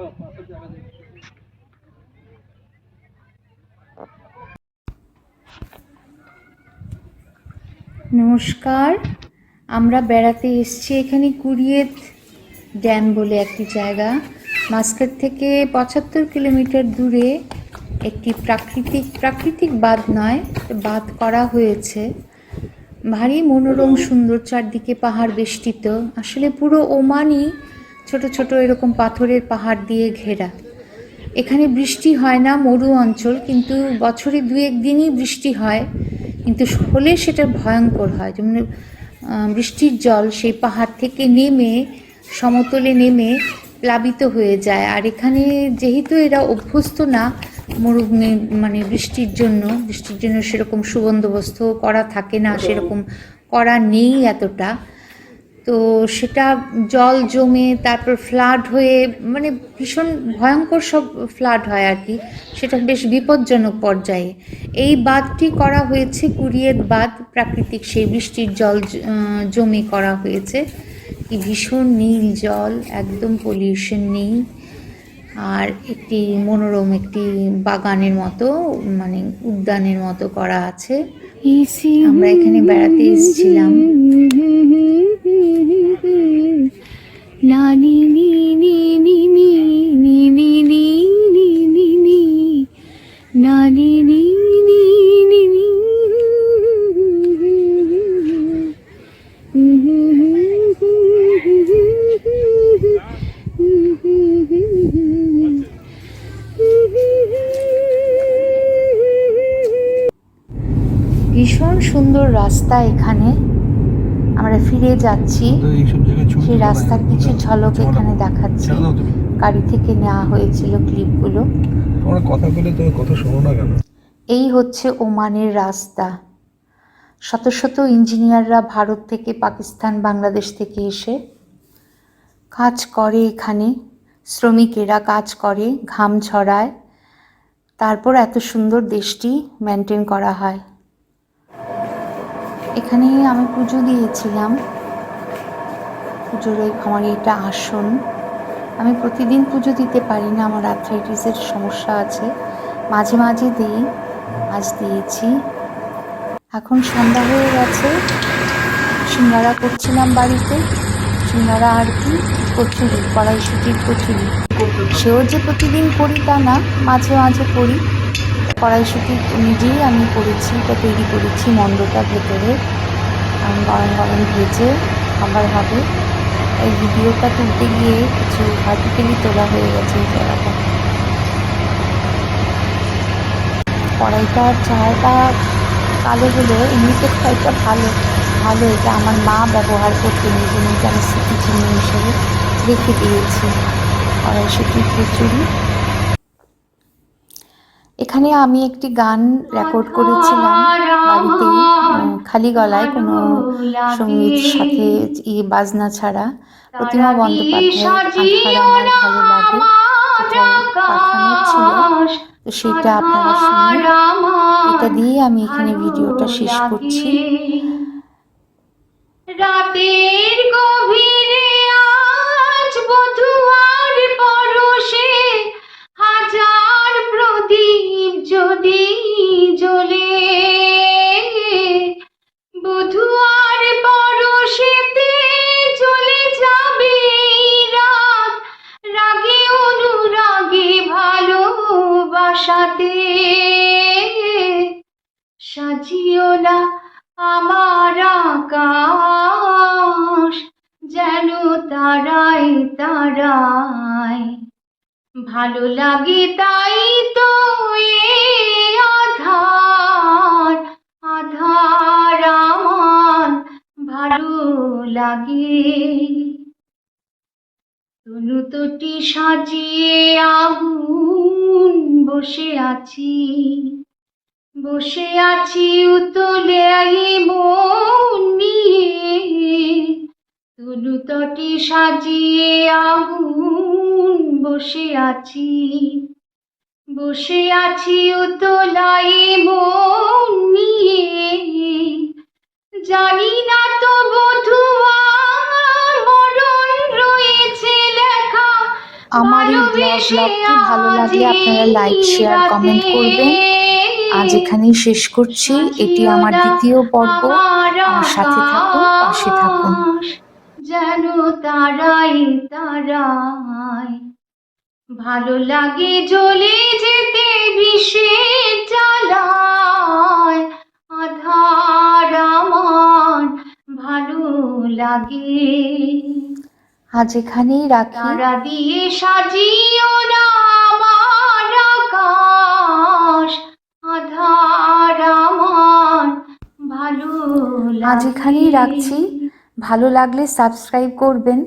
Oh, I'll put that on there. নমস্কার। আমরা বেড়াতে এসেছি এখানে কুড়িয়েত ড্যাম বলে একটি জায়গা। মাস্কেট থেকে পঁচাত্তর কিলোমিটার দূরে একটি প্রাকৃতিক প্রাকৃতিক বাঁধ নয় বাঁধ করা হয়েছে। ভারী মনোরম সুন্দর চারদিকে পাহাড় বেষ্টিত। আসলে পুরো ওমানই ছোট ছোট এরকম পাথরের পাহাড় দিয়ে ঘেরা। এখানে বৃষ্টি হয় না মরু অঞ্চল, কিন্তু বছরে দু একদিনই বৃষ্টি হয়। কিন্তু হলে সেটা ভয়ঙ্কর হয়। যেমন বৃষ্টির জল সেই পাহাড় থেকে নেমে সমতলে নেমে প্লাবিত হয়ে যায়। আর এখানে যেহেতু এরা অভ্যস্ত না মরুভূমি মানে বৃষ্টির জন্য বৃষ্টির জন্য সেরকম সুবন্দোবস্ত করা থাকে না সেরকম করা নেই এতটা। তো সেটা জল জমে তারপর ফ্লাড হয়ে মানে ভীষণ ভয়ঙ্কর সব ফ্লাড হয় আর কি। সেটা বেশ বিপজ্জনক পর্যায়ে। এই বাঁধটি করা হয়েছে কুড়িয়েত বাঁধ প্রাকৃতিক সেই বৃষ্টির জল জমে করা হয়েছে। কি ভীষণ নীল জল একদম পলিউশন নেই। আর একটি মনোরম একটি বাগানের মতো মানে উদ্যানের মতো করা আছে। আমরা এখানে বেড়াতে এসেছিলাম। ভীষণ সুন্দর রাস্তা এখানে। আমরা ফিরে যাচ্ছি। সেই রাস্তার কিছু ঝলক এখানে দেখাচ্ছি। গাড়ি থেকে নেওয়া হয়েছিল ক্লিপগুলো। তোমরা কথা বলে তুমি কথা শোনো না কেন? এই হচ্ছে ওমানের রাস্তা। শত শত ইঞ্জিনিয়াররা ভারত থেকে পাকিস্তান, বাংলাদেশ থেকে এসে কাজ করে এখানে। শ্রমিকেরা কাজ করে, ঘাম ছড়ায় তারপর এত সুন্দর দেশটি মেনটেন করা হয়। এখানে আমি পুজো দিয়েছিলাম। পুজোর আমার এটা আসন। আমি প্রতিদিন পুজো দিতে পারি না, আমার আর্থ্রাইটিসের সমস্যা আছে। মাঝে মাঝে দিই। আজ দিয়েছি। এখন সন্ধ্যা হয়ে গেছে। সিঙ্গারা করছিলাম বাড়িতে। সিঙ্গারা আর কি? কচুরি, কড়াইশুটির কচুরি। সেও যে প্রতিদিন করি তা না, মাঝে মাঝে করি। কড়াইশুটি নিজেই আমি করেছি, এটা তৈরি করেছি মন্দটা ভেতরে। গরম গরম ভেজে খাবার হবে। এই ভিডিওটা তুলতে গিয়ে কিছু ভার্টিক্যালি তোলা হয়ে গেছে এই জায়গাটা। কড়াইটা চাটা কালো হলো এমনিতে কড়াইটা ভালো। ভালো এটা আমার মা ব্যবহার করতেন এই জন্য এটা আমি স্মৃতিচিহ্ন হিসেবে রেখে দিয়েছি। কড়াইশুটির কচুরি এখানে আমি একটি গান রেকর্ড করেছিলাম বাড়িতেই উম, খালি গলায় কোনো সংগীত সাথে বাজনা ছাড়া। প্রতিমা বন্দ্যোপাধ্যায়ের আধার আমার ভালো লাগে পাঠানো ছিল। তো সেটা আপনারা শুনুন এটা দিয়ে আমি এখানে ভিডিওটা শেষ করছি। রাতের গভীরে আকাশ যেন তারাই তারায় ভালো লাগে তাই তো আধার আধার আমার ভালো লাগে। তনু তটি সাজিয়ে আগুন বসে আছি। বসে আছি উতলে মন নিয়ে। তুলু তটি সাজিয়ে আগুন বসে আছি। বসে আছি উতলাই মন নিয়ে। জানি না তো বধুয়া মরণ রয়েছে লেখা। আমার এই ব্লগ ব্লগটি ভালো লাগলে আপনারা লাইক শেয়ার কমেন্ট করবেন। আজ এখানেই শেষ করছি। এটি আমার দ্বিতীয় পর্ব। আমার সাথে থাকুন পাশে থাকুন। যেন তারাই তারাই। ভালো লাগে জ্বলে যেতে বিষের জ্বালায়। আধার আমার ভালো লাগে। আজ এখানেই রাখি। তারা দিয়ে সাজিও না আজ এখানেই রাখছি। ভালো লাগলে সাবস্ক্রাইব করবেন।